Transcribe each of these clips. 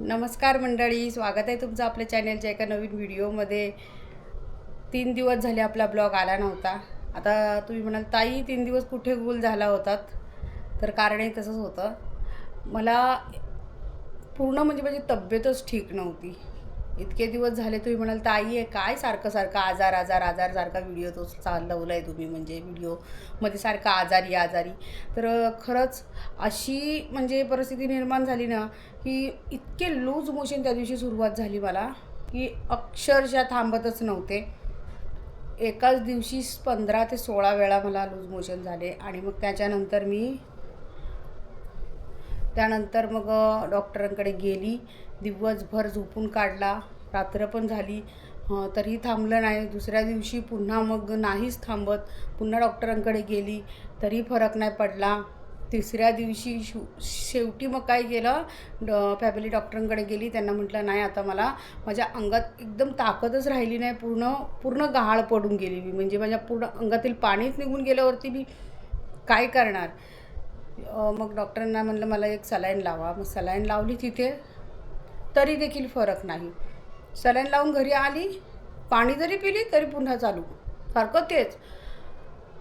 नमस्कार मंडळी स्वागत आहे तुमचं आपल्या चॅनलच्या एका नवीन व्हिडिओमध्ये. तीन दिवस झाले आपला ब्लॉग आला नव्हता. आता तुम्ही म्हणाल ताई तीन दिवस कुठे गुल झाला होतात? तर कारणही तसंच होतं. मला पूर्ण म्हणजे माझी तब्येतच ठीक नव्हती. इतके दिवस झाले तुम्ही म्हणाल ताई आहे काय सारखं सारखं आजार आजार आजार सारखा व्हिडिओ तो चालवला आहे तुम्ही म्हणजे व्हिडिओमध्ये सारखा आजारी आजारी. तर खरंच अशी म्हणजे परिस्थिती निर्माण झाली ना की इतके लूज मोशन त्या दिवशी सुरुवात झाली मला की अक्षरशः थांबतच नव्हते. एकाच दिवशी पंधरा ते सोळा वेळा मला लूज मोशन झाले आणि मग त्याच्यानंतर मी त्यानंतर मग डॉक्टरांकडे गेली. दिवसभर झोपून काढला. रात्र पण झाली. तरी थांबलं नाही. दुसऱ्या दिवशी पुन्हा मग नाहीच थांबत. पुन्हा डॉक्टरांकडे गेली. तरी फरक नाही पडला. तिसऱ्या दिवशी शु शेवटी मग काय केलं? ड फॅमिली डॉक्टरांकडे गेली. त्यांना म्हटलं नाही आता मला माझ्या अंगात एकदम ताकदच राहिली नाही. पूर्ण पूर्ण गहाळ पडून गेली मी म्हणजे माझ्या पूर्ण अंगातील पाणीच निघून गेल्यावरती मी काय करणार? मग डॉक्टरांना म्हणलं मला एक सलाईन लावा. मग सलाईन लावली तिथे. तरी देखील फरक नाही. सलाईन लावून घरी आली पाणी जरी पिली तरी पुन्हा चालू. सारखं तेच.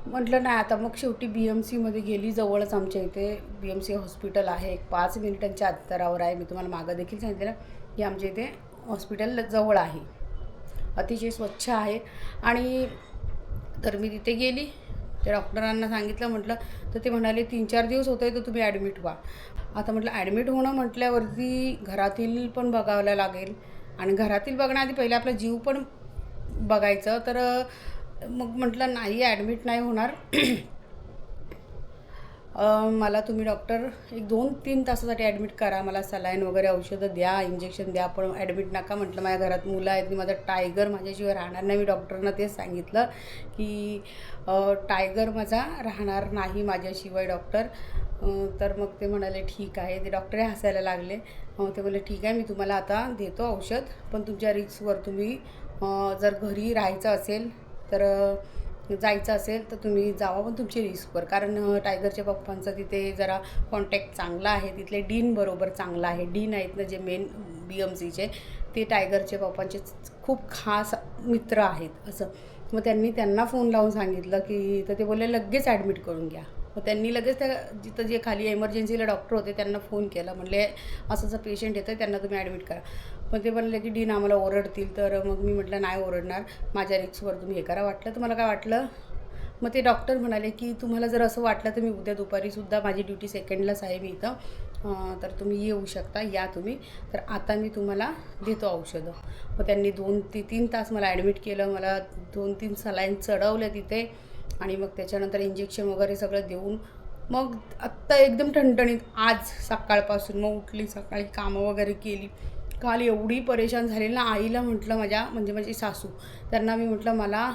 म्हटलं नाही आता मग शेवटी बी एम सीमध्ये गेली जवळच आमच्या इथे. बी एम सी हॉस्पिटल आहे. एक पाच मिनिटांच्या अंतरावर आहे. मी तुम्हाला मागं देखील सांगितलं की आमच्या इथे हॉस्पिटल जवळ आहे. अतिशय स्वच्छ आहे. आणि तर मी तिथे गेली. त्या डॉक्टरांना सांगितलं म्हटलं तर ते म्हणाले तीन चार दिवस होते तर तुम्ही ॲडमिट व्हा. आता म्हटलं ॲडमिट होणं म्हटल्यावरती घरातील पण बघावं लागेल आणि घरातील बघण्याआधी पहिले आपला जीव पण बघायचं. तर मग म्हटलं नाही ॲडमिट नाही होणार. मला तुम्ही डॉक्टर एक दोन तीन तासासाठी ॲडमिट करा. मला सलाईन वगैरे औषधं द्या इंजेक्शन द्या. पण ॲडमिट नका म्हटलं माझ्या घरात मुलं आहेत. मी माझा टायगर माझ्याशिवाय राहणार नाही. मी डॉक्टरना तेच सांगितलं की टायगर माझा राहणार नाही माझ्याशिवाय डॉक्टर तर मग ते म्हणाले ठीक आहे. ते डॉक्टर हसायला लागले. मग ते म्हणले ठीक आहे मी तुम्हाला आता देतो औषध. पण तुमच्या रिक्सवर तुम्ही जर घरी राहायचं असेल तर जायचं असेल तर तुम्ही जावा पण तुमची रिस्कवर कारण टायगरच्या पप्पांचा तिथे जरा कॉन्टॅक्ट चांगला आहे. तिथले डीन बरोबर चांगला आहे. डीन आहेत ना जे मेन बी एम सीचे ते टायगरच्या पप्पांचे खूप खास मित्र आहेत असं. मग त्यांनी त्यांना फोन लावून सांगितलं की तर ते बोलले लगेच ॲडमिट करून घ्या. मग त्यांनी लगेच त्या जिथं जे खाली एमर्जन्सीला डॉक्टर होते त्यांना फोन केला. म्हणले असं जर पेशंट येतं त्यांना तुम्ही ॲडमिट करा. पण ते म्हणले की डीन आम्हाला ओरडतील तर मग मी म्हटलं नाही ओरडणार. माझ्या रिक्सवर तुम्ही हे करा. वाटलं तर मला काय वाटलं? मग ते डॉक्टर म्हणाले की तुम्हाला जर असं वाटलं तर मी उद्या दुपारीसुद्धा माझी ड्युटी सेकंडलाच आहे मी इथं. तर तुम्ही येऊ शकता या तुम्ही. तर आता मी तुम्हाला देतो औषधं. मग त्यांनी दोन ते तीन तास मला ॲडमिट केलं. मला दोन तीन सलाईन चढवल्या तिथे. आणि मग त्याच्यानंतर इंजेक्शन वगैरे सगळं देऊन मग आत्ता एकदम ठणठणीत आज सकाळपासून मग उठली सकाळी कामं वगैरे केली. काल एवढी परेशान झाली ना आईला म्हटलं माझ्या म्हणजे माझी सासू त्यांना मी म्हटलं मला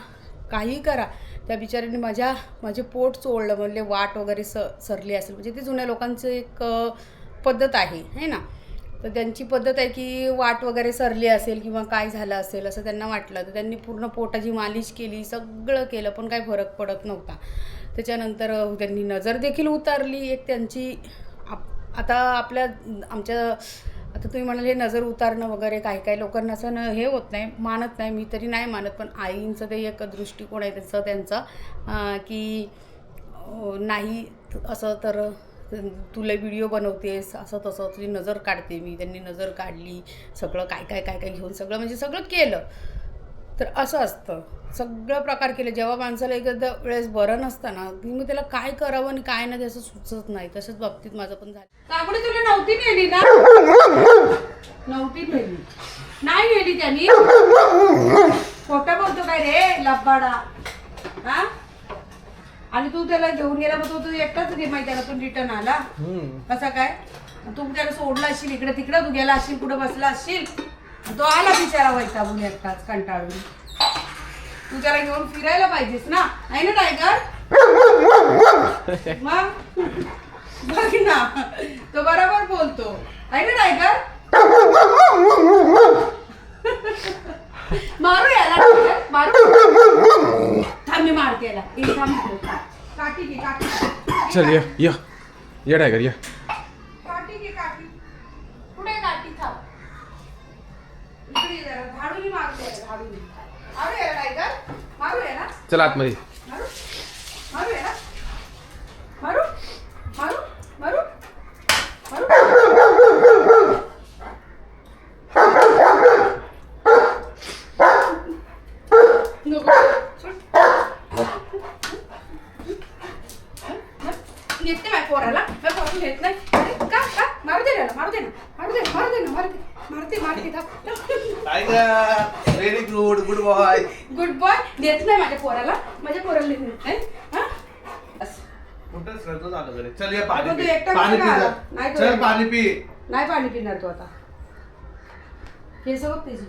काही करा. त्या बिचाऱ्याने माझ्या माझे पोट चोळलं म्हणले वाट वगैरे स सरली असेल. म्हणजे ते जुन्या लोकांचं एक पद्धत आहे है ना? तर त्यांची पद्धत आहे की वाट वगैरे सरली असेल किंवा काय झालं असेल असं त्यांना वाटलं. तर त्यांनी पूर्ण पोटाची मालिश केली सगळं केलं पण काही फरक पडत नव्हता. त्याच्यानंतर त्यांनी नजर देखील उतारली. एक त्यांची आप आता आपल्या आमच्या आता तुम्ही म्हणाल हे नजर उतारणं वगैरे काही काही लोकांना असं न हे होत नाही मानत नाही. मी तरी नाही मानत पण आईंचं ते एक दृष्टिकोन आहे त्याचं त्यांचं की नाही असं तर तुला व्हिडिओ बनवतेस असं तसं तुझी नजर काढते मी त्यांनी नजर काढली सगळं काय काय काय काय घेऊन सगळं म्हणजे सगळं केलं. तर असं असतं. सगळं प्रकार केले. जेव्हा माणसाला एखाद्या वेळेस बरं नसतं ना की मग त्याला काय करावं आणि काय नाही त्याचं सुचत नाही. तसंच बाबतीत माझं पण झालं. त्यामुळे तुला नव्हती नेली ना? नव्हती नेली. नाही नेली त्यांनी? खोटं बोलतो काय रे लब्बाडा हा? आणि तू त्याला घेऊन गेला मग तू तू एकटाच घे माहिती का? तू रिटर्न आला. कसा काय? तू त्याला सोडला असशील इकडे तिकडे तू गेला असशील कुठे बसला असशील तो आला बिचारा वैतागून एकटाच कंटाळून. तू त्याला घेऊन फिरायला पाहिजेस ना? आहे ना टायगर मग? बघ ना. तो बरोबर बोलतो. आहे ना टायगर मारू याला मारू? मारते याला थांब काठी घे काठी चल या या. या टायगर या. काठी घे काठी काठी थांब. इकडे जरा. झाडूनी मारते झाडूनी. टायगर मारू चल आतमध्ये. Very good good boy good boy देत नाही माझ्या पोराला. माझ्या पोराला नेत नाही हा? बस. कुठं श्रद्धा झालं घरी चल ये पाणी तू पी. एकटा पाणी कसं पी आला? जा. नाही चल. पाणी पी. नाही पाणी पिणार तू आता. केस बघ त्याची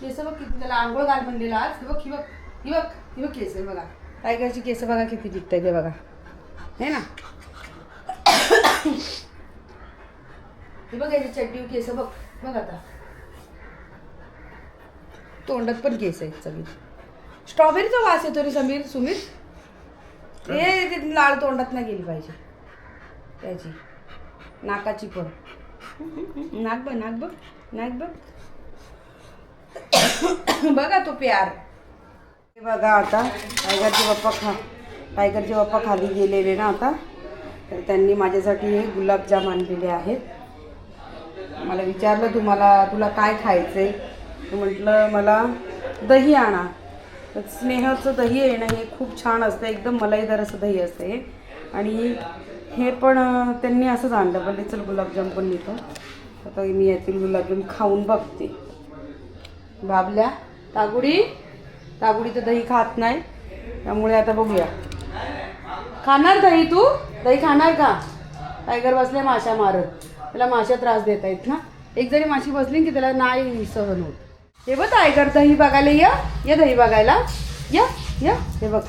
केस बघ किती त्याला आंघोळ घाल म्हणलेला आज. ही बघ ही बघ ही बघ ही बघ केस आहे बघा. टायगरची केस बघा किती दिखत ते बघा. हे ना? हे बघ याची चड्डी केस बघ. बघ आता. तोंडात पण केस आहेत सगळी. स्ट्रॉबेरीचा वास येतो रे समीर सुमीर? हे लाळ तोंडात नाही गेली पाहिजे. त्याची. नाकाची पण. नाक बघ नाक बघ नाक बघ. बघा तो प्यार. हे बघा आता टायगरचे बाप्पा खा टायगरचे बाप्पा खाली गेलेले ना आता. तर त्यांनी माझ्यासाठी हे गुलाबजाम आणलेले आहेत. मला विचारलं तुम्हाला तुला काय खायचंय? तर म्हटलं मला दही आणा. तर स्नेहाचं दही आहे ना हे खूप छान असतं. एकदम मलाईदार असं दही असतं हे. आणि हे पण त्यांनी असंच आणलं. पण चल गुलाबजाम पण नेतो. आता मी यातील गुलाबजाम खाऊन बघते. बाबल्या तागुडी. तागुडी तर दही खात नाही. त्यामुळे आता बघूया. खाणार दही तू? दही खाणार का? टायगर बसले माशा मारत. त्याला माशा त्रास देत आहेत ना? एक जरी माशी बसली की त्याला नाही सहन होत. हे बघ टायगर दही बघायला ये. ये दही बघायला. या या. हे बघ.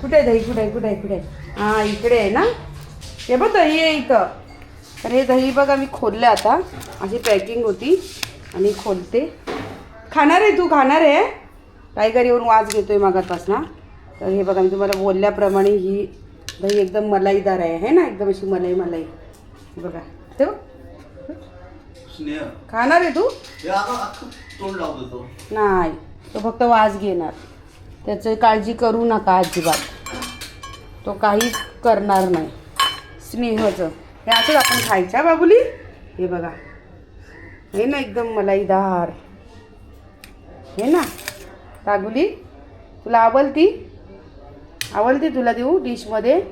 कुठे आहे दही? कुठे आहे कुठे आहे कुठे? आहे हां इकडे आहे ना. हे बघ दही आहे इथं. तर हे दही बघा मी खोललं आता. अशी पॅकिंग होती. आणि खोलते. खाणार आहे तू? खाणार आहे? टायगर येऊन वाज आहे मागापासून. तर हे बघा मी तुम्हाला बोलल्याप्रमाणे ही दही एकदम मलाईदार आहे. है ना? एकदम अशी मलाई मलाई बघा. ते बघ. स्नेह खाणार आहे तू? हे अगं अख्खं तोंड लावतो तो. नाही तो फक्त वास घेणार. त्याची काळजी करू नका अजिबात. तो काहीच करणार नाही. स्नेहचं. हे असंच आपण खायच्या बाबुली? हे बघा. हे ना एकदम मलाईदार. हे ना. कागुली तुला आवडती आवडती तुला देऊ डिशमध्ये?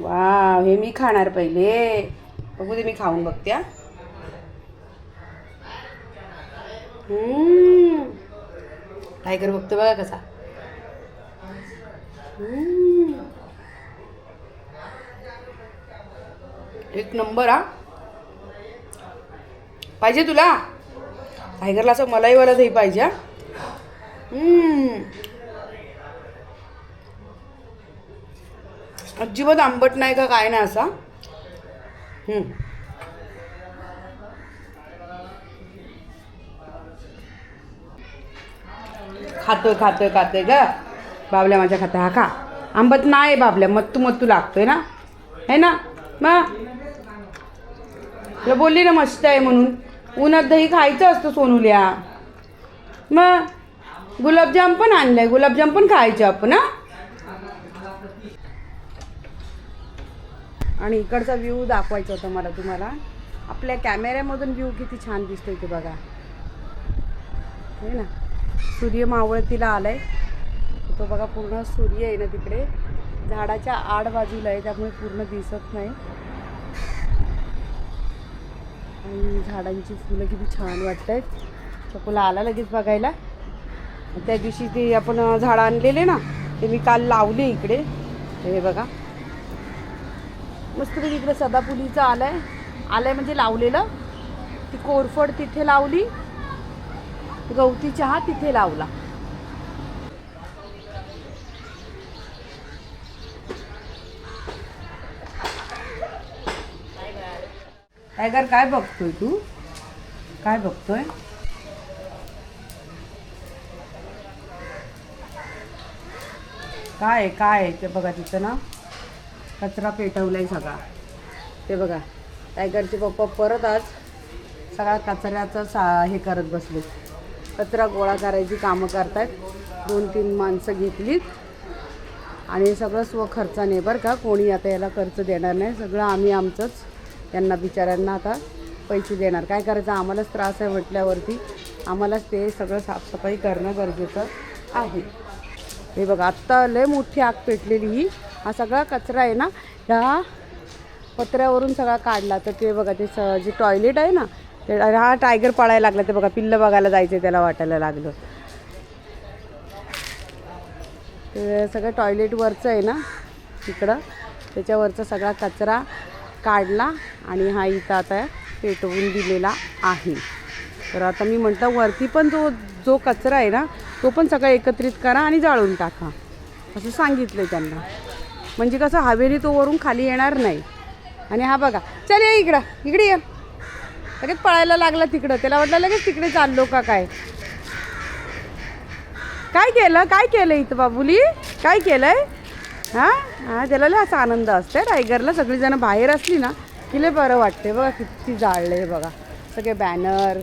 वा हे मी खाणार पहिले. बघू दे मी खाऊन बघते टायगर बघतो बघा कसा. एक नंबर हा. पाहिजे तुला? टायगरला असं मलाईवाला दही पाहिजे हा. अजिबात आंबट नाही का काय नाही असा. खातोय खातोय खातोय ग. बाबल्या माझ्या खाता हा खा. आंबत नाही बाबल्या मत्तू मत्तू लागतोय ना? है ना? मग? तुला बोलली ना मस्त आहे म्हणून. उन्हात दही खायचं असतं सोनूल्या. मग? गुलाबजाम पण आणलंय. गुलाबजाम पण खायचे आपण हां? आणि इकडचा व्ह्यू दाखवायचा होता मला तुम्हाला. आपल्या कॅमेऱ्यामधून व्ह्यू किती छान दिसतोय ते बघा. हे ना सूर्य मावळतीला आलाय. तो बघा पूर्ण सूर्य आहे ना तिकडे. झाडाच्या आड बाजूला आहे त्यामुळे पूर्ण दिसत नाही. आणि झाडांची फुलं किती छान वाटत आहेत चकुला आला लगेच बघायला? त्या दिवशी ते आपण झाडं आणलेले ना ते मी काल लावले इकडे. हे बघा. मस्तपैकी इकडे सदाफुलीचं आलंय. आलंय म्हणजे लावलेलं. ती कोरफड तिथे लावली. गवती चहा तिथे लावला. टायगर काय बघतोय तू? काय बघतोय? काय आहे, काय आहे ते बघा तिथं ना. कचरा पेटवलाय सगळा. ते बघा टायगरचे पप्पा परत आज सगळा कचऱ्याचं सा हे करत बसले. कचरा गोळा करायची कामं करतात दोन तीन माणसं घेतलीत. आणि हे सगळं स्वखर्चाने बरं का कोणी आता याला खर्च देणार नाही. सगळं आम्ही आमचंच. यांना बिचाऱ्यांना आता पैसे देणार. काय करायचं? आम्हालाच त्रास आहे म्हटल्यावरती. आम्हालाच ते सगळं साफसफाई करणं गरजेचं आहे. हे बघा आत्ता लय मोठी आग पेटलेली ही. हा सगळा कचरा आहे ना ह्या पत्र्यावरून सगळा काढला. तर ते बघा ते स जे टॉयलेट आहे ना ते हा टायगर पळायला लागला. ते बघा पिल्लं बघायला जायचं त्याला वाटायला लागलं. ते सगळं टॉयलेटवरचं आहे ना तिकडं त्याच्यावरचा सगळा कचरा काढला आणि हा इथं आता पेटवून दिलेला आहे. तर आता मी म्हटलं वरती पण जो जो कचरा आहे ना तो पण सगळा एकत्रित करा आणि जाळून टाका. असं सांगितलं त्यांना. म्हणजे कसं हवेली तो वरून खाली येणार नाही. आणि हा बघा चल ये इकडं इकडे ये. लगेच पळायला लागला तिकडं त्याला वाटलं लगेच तिकडे चाललो का काय? काय केलं काय केलं इथं बाबुली? काय केलंय? हां? हां त्याला लय असा आनंद असते टायगरला सगळीजणं बाहेर असली ना की लय बरं वाटते बघा किती जाळलं आहे बघा. सगळे बॅनर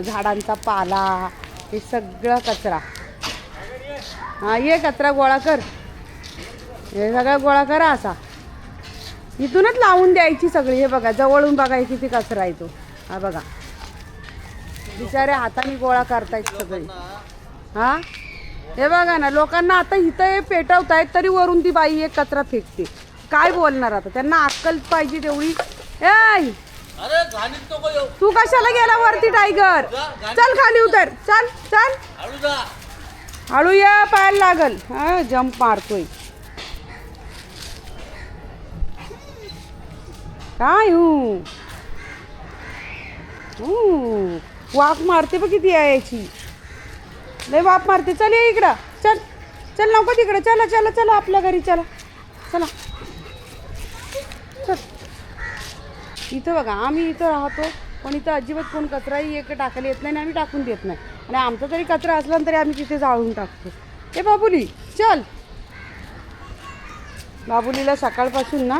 झाडांचा पाला हे सगळं कचरा. हां ये कचरा गोळा कर. हे सगळा गोळा करा असा. इथूनच लावून द्यायची सगळी. हे बघा जवळून बघा हे किती कचरा येतो हा बघा. बिचारे हाताने गोळा करतायत सगळे. हा? हे बघा ना लोकांना आता इथं हे पेटवतायत तरी वरून ती बाई एक कचरा फेकते. काय बोलणार आता? त्यांना अक्कल पाहिजे तेवढी. ए तू कशाला गेला वरती टायगर? चल खाली उतर. चल चल. हळू या पायाला लागल. हा जंप मारतोय. काय हू? वाफ मारते बघ किती आहे याची. लय वाफ मारते. चल ये इकडं. चल. चल नको तिकडं. चला चला चला आपल्या घरी. चला. चला. चल. इथं बघा आम्ही इथं राहतो पण इथं अजिबात कोण कचराही एक टाकायला येत नाही आणि आम्ही टाकून देत नाही. आणि आमचा जरी कचरा असला ना तरी आम्ही तिथे जाळून टाकतो. ए बाबुली चल. बाबुलीला सकाळपासून ना